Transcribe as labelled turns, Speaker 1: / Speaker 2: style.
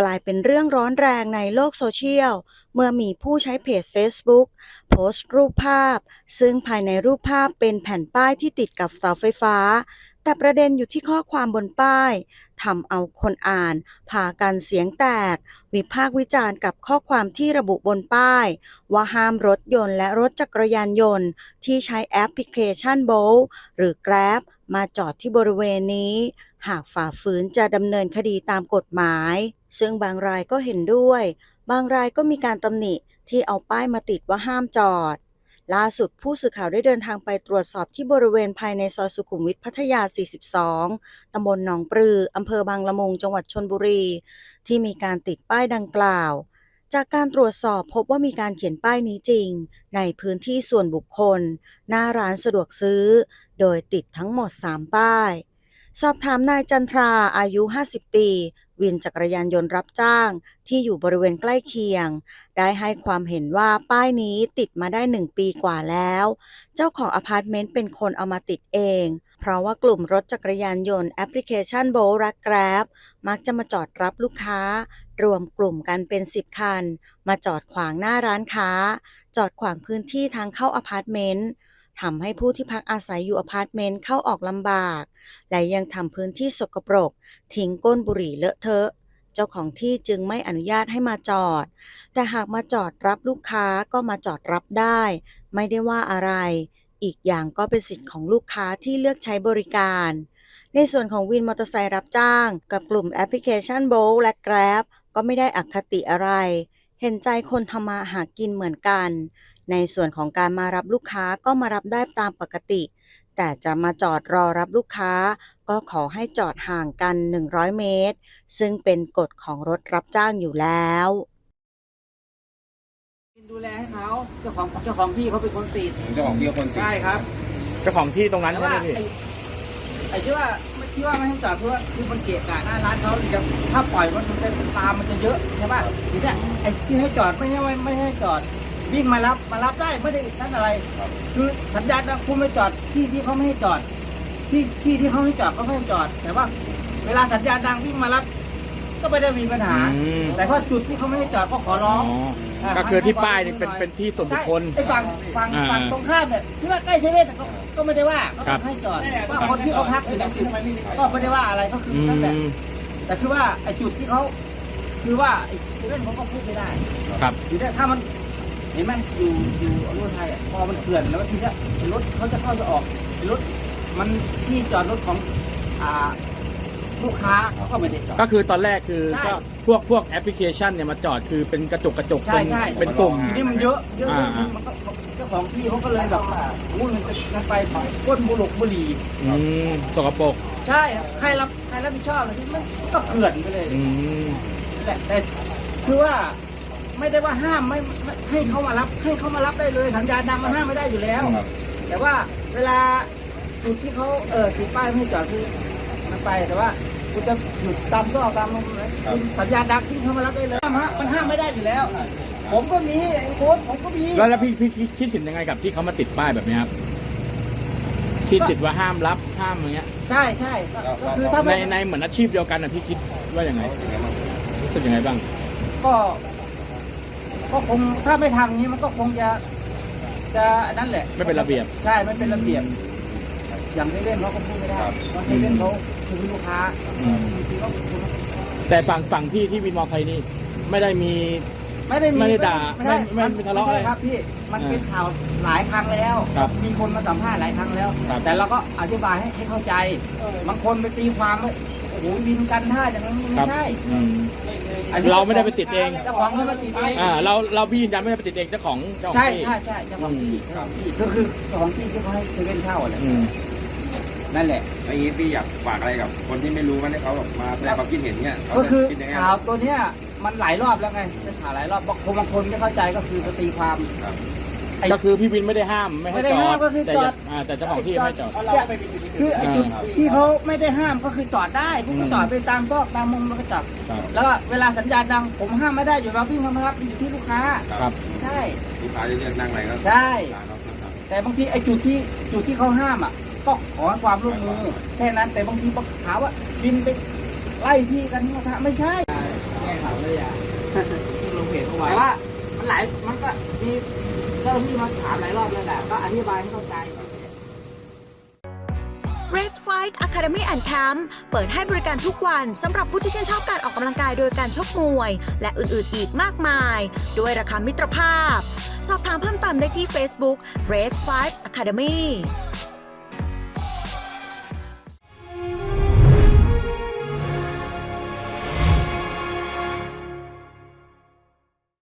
Speaker 1: กลายเป็นเรื่องร้อนแรงในโลกโซเชียล เมื่อมีผู้ใช้เพจ Facebook โพสต์รูปภาพ ซึ่งภายในรูปภาพเป็นแผ่นป้ายที่ติดกับเสาไฟฟ้า แต่ประเด็นอยู่ที่ข้อความบนป้ายทำเอาคนอ่านพากันเสียงแตก วิพากษ์วิจารณ์กับข้อความที่ระบุบนป้าย ว่าห้ามรถยนต์และรถจักรยานยนต์ ที่ใช้แอปพลิเคชันโบลหรือ Grab มาจอดที่บริเวณนี้ หากฝ่าฝืนจะดำเนินคดีตามกฎหมาย ซึ่งบางรายก็เห็นด้วย บางรายก็มีการตำหนิที่เอาป้ายมาติดว่าห้ามจอด ล่าสุดผู้สื่อข่าวได้เดินทางไปตรวจสอบที่บริเวณภายในซอยสุขุมวิทพัทยา 42 ตำบลหนองปลือ อำเภอบางละมุง จังหวัดชนบุรี ที่มีการติดป้ายดังกล่าว จากการตรวจสอบพบว่ามีการเขียนป้ายนี้จริง ในพื้นที่ส่วนบุคคล หน้าร้านสะดวกซื้อ โดยติดทั้งหมด 3 ป้าย สอบถามนายจันทราอายุ 50 ปี วินจักรยานยนต์รับจ้างที่อยู่บริเวณใกล้เคียง ได้ให้ความเห็นว่าป้ายนี้ติดมาได้1ปีกว่าแล้ว เจ้าของอพาร์ตเมนต์เป็นคนเอามาติดเอง เพราะว่ากลุ่มรถจักรยานยนต์แอปพลิเคชันโบรักแกร็บมักจะมาจอดรับลูกค้า รวมกลุ่มกันเป็น 10 คัน มาจอดขวางหน้าร้านค้า จอดขวางพื้นที่ทางเข้าอพาร์ตเมนต์ ทำให้ผู้ที่พักอาศัยอยู่อพาร์ตเมนต์เข้าออกลำบาก และยังทำพื้นที่สกปรก ทิ้งก้นบุหรี่เลอะเทอะ เจ้าของที่จึงไม่อนุญาตให้มาจอด แต่หากมาจอดรับลูกค้าก็มาจอดรับได้ ไม่ได้ว่าอะไร อีกอย่างก็เป็นสิทธิ์ของลูกค้าที่เลือกใช้บริการ ในส่วนของวินมอเตอร์ไซค์รับจ้าง กับกลุ่มแอปพลิเคชันโบลและ Grab ก็ไม่ได้อคติอะไร เห็นใจคนทำมาหากินเหมือนกัน ในส่วนของการมารับลูกค้าก็มารับได้ตามปกติ แต่จะมาจอดรอรับลูกค้า ก็ขอให้จอดห่างกัน 100 เมตร ซึ่งเป็นกฎของรถรับจ้างอยู่แล้ว
Speaker 2: ดูแลให้เขาเจ้าของเจ้าของที่เขาเป็นคนติด
Speaker 3: เจ้าของที่เขาคนติด
Speaker 2: ใช่ครับ
Speaker 4: เจ้าของที่ตรงนั้น
Speaker 2: แต่
Speaker 4: ใช่
Speaker 2: ว่า
Speaker 4: ไหมพี่
Speaker 2: ไอ้ไอ้ที่ว่าไม่ที่ว่าไม่ให้จอดเพราะว่าคือมันเกะกะหน้าร้านเขาจะถ้าปล่อยมันจะตามมันจะเยอะใช่ป่ะทีเนี้ยไอ้ที่ให้จอดไม่ให้ไม่ไม่ให้จอด วิ่งมารับมารับได้ไม่ได้นั่นอะไร คือสัญญาณนะคุณไม่จอดที่ที่เขาไม่ให้จอด ที่ที่ที่เขาให้จอดเขาไม่ให้จอด แต่ว่า เวลาสัญญาณดังวิ่งมารับ ก็ไม่ได้มีปัญหา
Speaker 4: อืม
Speaker 2: แต่ว่าจุดที่เขาไม่ให้จอดก็ขอร้อง
Speaker 4: อ๋อก็คือที่ป้ายนี่เป็นเป็นที่ส่วนบุคคล
Speaker 2: ไอ้ฝั่งฝั่ง
Speaker 4: อ่า
Speaker 2: ฝั่งตรงข้ามเนี่ยที่ว่าใกล้เซเว่นน่ะก็ก็ไม่ได้ว่าก็
Speaker 4: ครับ
Speaker 2: ให้จอดว่าคนที่เขาพักอยู่เนี่ยก็ไม่ได้ว่าอะไรก็คือ
Speaker 4: อื
Speaker 2: นั่นแหละ
Speaker 4: ม
Speaker 2: แต่คือว่าไอ้จุดที่เขาคือว่าไอ้เซเว่นเขาก็พูดไม่ได้
Speaker 4: ครับ
Speaker 2: ทีเนี้ยถ้ามัน เห็นไหมอยู่อยู่อรุณไทยอะพอมันเกลื่อนแล้วทีเนี้ยไอ้รถเขาจะเข้าจะออกไอ้รถมันที่จอดรถของอ่าลูกค้าเขาก็ไม่ได้จอด
Speaker 4: ก็คือตอนแรกคือ
Speaker 2: ใช่
Speaker 4: ก็พวกพวกแอปพลิเคชันเนี่ยมาจอดคือเป็นกระจกกระจก
Speaker 2: ใช่
Speaker 4: เป็น
Speaker 2: ใช่
Speaker 4: เป็นกลุ่ม
Speaker 2: ทีนี้มันเยอะเยอะ
Speaker 4: อ่า
Speaker 2: เยอะมันก็เจ้าของที่เขาก็เลยแบบวุ่นกันไปก้นบุหรุกบุหรี่
Speaker 4: อืมสกปรก
Speaker 2: ใช่ครับใครรับใครรับผิดชอบเลยที่มันก็เกลื่อนไปเลย
Speaker 4: อืม
Speaker 2: แต่แต่คือว่า ไม่ได้ว่าห้ามไม่ไม่ให้เขามารับ ให้เขามารับได้เลยสัญญาณดังมันห้ามไม่ได้อยู่แล้ว
Speaker 3: ครับ
Speaker 2: แต่ว่าเวลาจุดที่เขาเออติดป้ายไม่ให้จอดคือมันไปแต่ว่าคุณจะหยุดตามซอกตามมุมไหนคุณสัญญาณดังที่เขามารับได้เลยห้ามฮะมันห้ามไม่ได้อยู่แล้ว ผมก็มีไอ้โค้ดผมก็มี
Speaker 4: แล้วแล้วพี่พี่คิดคิดเห็นยังไงกับที่เขามาติดป้ายแบบนี้ครับที่ติดว่าห้ามรับห้ามอย่างเงี้ย
Speaker 2: ใช่ใช่ก็ก็คือถ้า
Speaker 4: ใน
Speaker 2: ไม่
Speaker 4: ในเหมือนอาชีพเดียวกันอะพี่คิดว่ายังไงรู้สึกยังไงบ้าง
Speaker 2: ก็ ก็คงถ้าไม่ทำอย่างนี้มันก็คงจะจะนั่นแหละ
Speaker 4: ไม่เป็นระเบียบ
Speaker 2: ใช่ไม่เป็นระเบียบ อย่างเซเว่นเขาก็พูดไม่ได้
Speaker 3: ครับ
Speaker 2: เพราะเซเว่นเขาคือลูกค้า
Speaker 4: อืม
Speaker 2: บางทีเขา
Speaker 4: แต่ฝั่งฝั่งพี่ที่วินมอเตอร์ไซค์นี่ไม่ได้มี
Speaker 2: ไม่ได้มี
Speaker 4: ไม่ได้ด่า
Speaker 2: ใช่
Speaker 4: ไม่ไม่ไม่ทะเลาะ
Speaker 2: ใช่
Speaker 4: อะไร
Speaker 2: ครับพี่มัน
Speaker 4: อ่า
Speaker 2: เป็นข่าวหลายครั้งแล้ว
Speaker 4: ครับ
Speaker 2: มีคนมาสัมภาษณ์หลายครั้งแล้ว
Speaker 4: ครับ
Speaker 2: แต่เราก็อธิบายให้ให้เข้าใจ บางคนไปตีความว่าโอ้โหวินกันท่าอย่างนั้น
Speaker 4: ค
Speaker 2: ไม่
Speaker 4: รับ
Speaker 2: ใช่
Speaker 4: อืม
Speaker 2: อันนี้
Speaker 4: เราไม่ได้ไปติดเอง
Speaker 2: เจ้าของเขามาติดเอง
Speaker 4: อ่าเราเราพี่ยืนยันไม่ได้ไปติดเองเจ้าของเจ้าของ
Speaker 2: ใช่
Speaker 4: ที่
Speaker 2: ใช่ใช่เจ้าของที่เจ้าของที่ก็คือเจ้าของที่ที่เขาให้เซเว่นเช่าอะไร
Speaker 4: อืม
Speaker 2: นั่นแหละ
Speaker 3: แล้วอย่างนี้พี่อยากฝากอะไรกับ คนที่ไม่รู้ว่าเขาแบบมาแสดงความคิดเห็นเนี่ยเขา
Speaker 2: ก็คือ
Speaker 3: จะคิดยังไง
Speaker 2: ข่าวตัวเนี้ยมันหลายรอบแล้วไงเป็นข่าวหลายรอบบางคนบางคนไม่เข้าใจก็คือจะตีความ
Speaker 3: ครับ
Speaker 2: ไอ้
Speaker 4: ก็คือพี่วินไม่ได้ห้ามไม่ให้
Speaker 2: ไม่ได้
Speaker 4: จอ
Speaker 2: ห้าม
Speaker 4: ด
Speaker 2: ก็คือ
Speaker 4: แต่
Speaker 2: จอด
Speaker 4: อ่าแต่เจ้าของที่ไม่ให้จอด
Speaker 2: เนี่ยคือไอ้จุดที่เขาไม่ได้ห้ามก็คือจอดได้คุณก็
Speaker 4: อืม
Speaker 2: จอดไปตามซอกตามมุมแล้วก็จอด
Speaker 4: ครับ
Speaker 2: แล้วก็เวลาสัญญาณดังผมห้ามไม่ได้อยู่แล้วพี่ทำนะครับอยู่ที่ลูกค้า
Speaker 4: ครับ
Speaker 2: ใช่
Speaker 3: ลูกค้าจะเลือกนั่งอะไรก็
Speaker 2: ใช่
Speaker 3: ร้านเราครับ
Speaker 2: แต่บางทีไอ้จุดที่จุดที่เขาห้ามอะ ก็ขอความร่วมมือแค่นั้นแต่บางทีบอกหาว่าบินไปไล่ที่กันมาทะไม่ใช่เลยอะ
Speaker 4: ลงเพจเมื่อวาน
Speaker 2: แต่ว่ามัน หลายมันก็มีเจ้าหน้าที่มาถามหลายรอบแล้วแหละก็อธิบายให้เข้าใจ
Speaker 1: Red Fight Academy and Camp เปิดให้บริการทุกวันสำหรับผู้ที่ชื่นชอบการออกกำลังกายโดยการชกมวย และอื่นๆอีกมากมาย ด้วยราคามิตรภาพ สอบถามเพิ่มเติมได้ที่ Facebook Red Fight Academy